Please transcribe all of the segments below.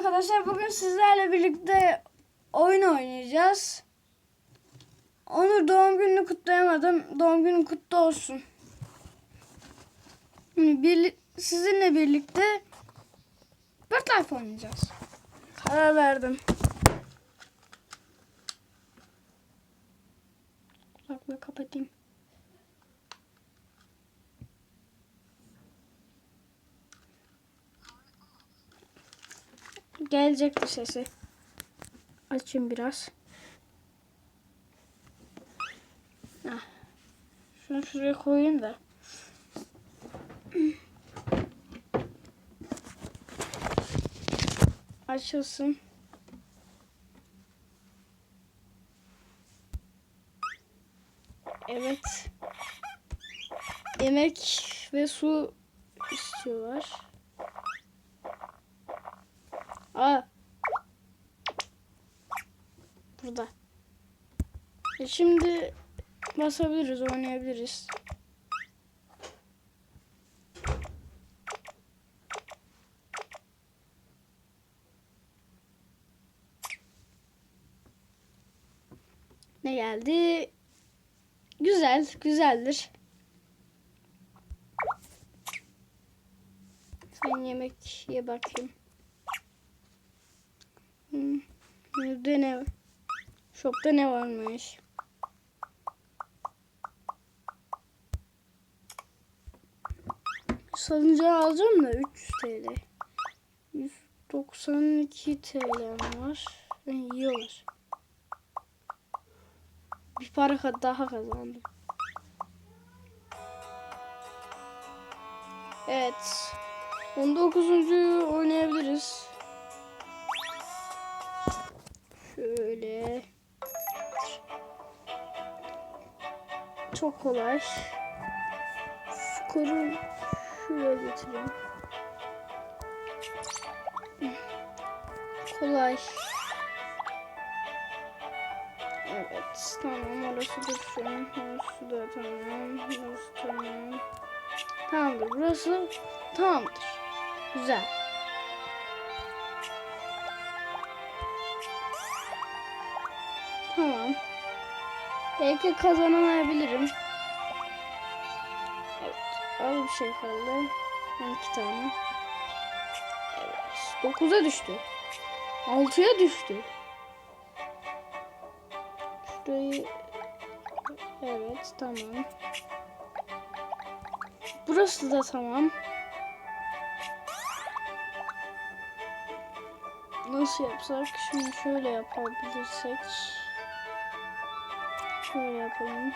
arkadaşlar bugün sizlerle birlikte oyun oynayacağız. Onur doğum gününü kutlayamadım. Doğum günün kutlu olsun. Şimdi birli- sizinle birlikte Bird oynayacağız. Karar verdim. Kulaklığı kapatayım. Gelecektir sesi. Açayım biraz. Heh. Şunu şuraya koyayım da. Açılsın. Evet. Yemek ve su istiyorlar. Aa. Burada. E şimdi basabiliriz, oynayabiliriz. Ne geldi? Güzel, güzeldir. Sen yemek ye bakayım. Hmm. Burada ne? Shop'ta ne varmış? Salıncağı alacağım da 300 TL. 192 TL var. Yani iyi olur. Bir para daha kazandım. Evet. 19. oynayabiliriz. Şöyle. Çok kolay. Skoru şuraya getireyim. Kolay. Evet tamam orası an. Orası da tamam. Orası tamam. Tamamdır burası tamamdır. Güzel. Tamam. Belki kazanamayabilirim. Evet. Az bir şey kaldı. 12 tane. Evet. 9'a düştü. 6'ya düştü. Şurayı Evet tamam. Burası da tamam. Nasıl yapsak? Şimdi şöyle yapabilirsek. Şöyle yapalım.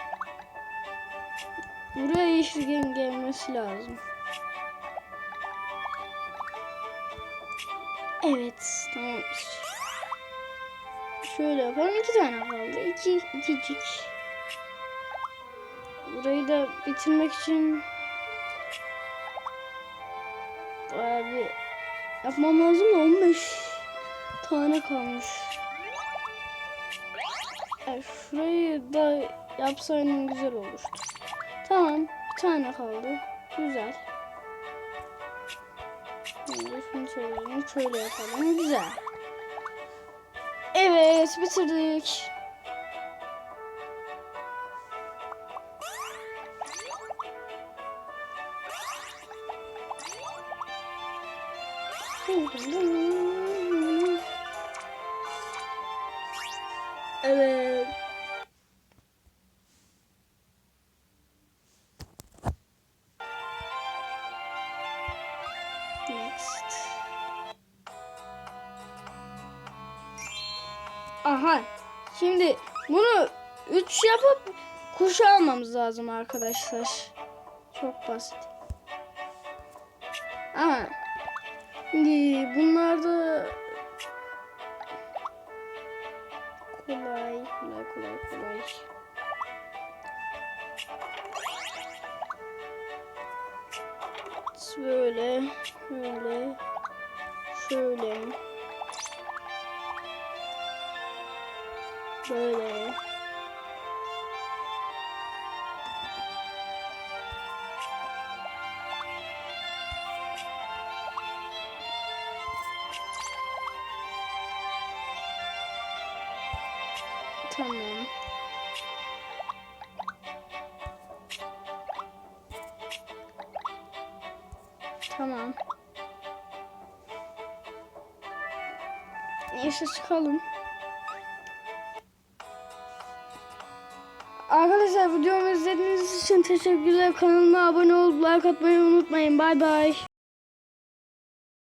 Buraya yeşil gel- gelmesi lazım. Evet, tamam. Şöyle yapalım. iki tane kaldı. İki, ikicik. Burayı da bitirmek için bayağı bir yapmam lazım da 15 tane kalmış. Evet, şurayı da yapsaydım güzel olurdu. Tamam, bir tane kaldı. Güzel. Şimdi şunu çevirelim, şöyle yapalım. Güzel. Evet, bitirdik. Evet. Aha. Şimdi bunu 3 yapıp kuş almamız lazım arkadaşlar. Çok basit. Ama şimdi bunlarda kolay kolay kolay kolay. Böyle, böyle, şöyle, Böyle. Tamam. Tamam. Neyse çıkalım. Arkadaşlar videomu izlediğiniz için teşekkürler. Kanalıma abone olup like atmayı unutmayın. Bay bay.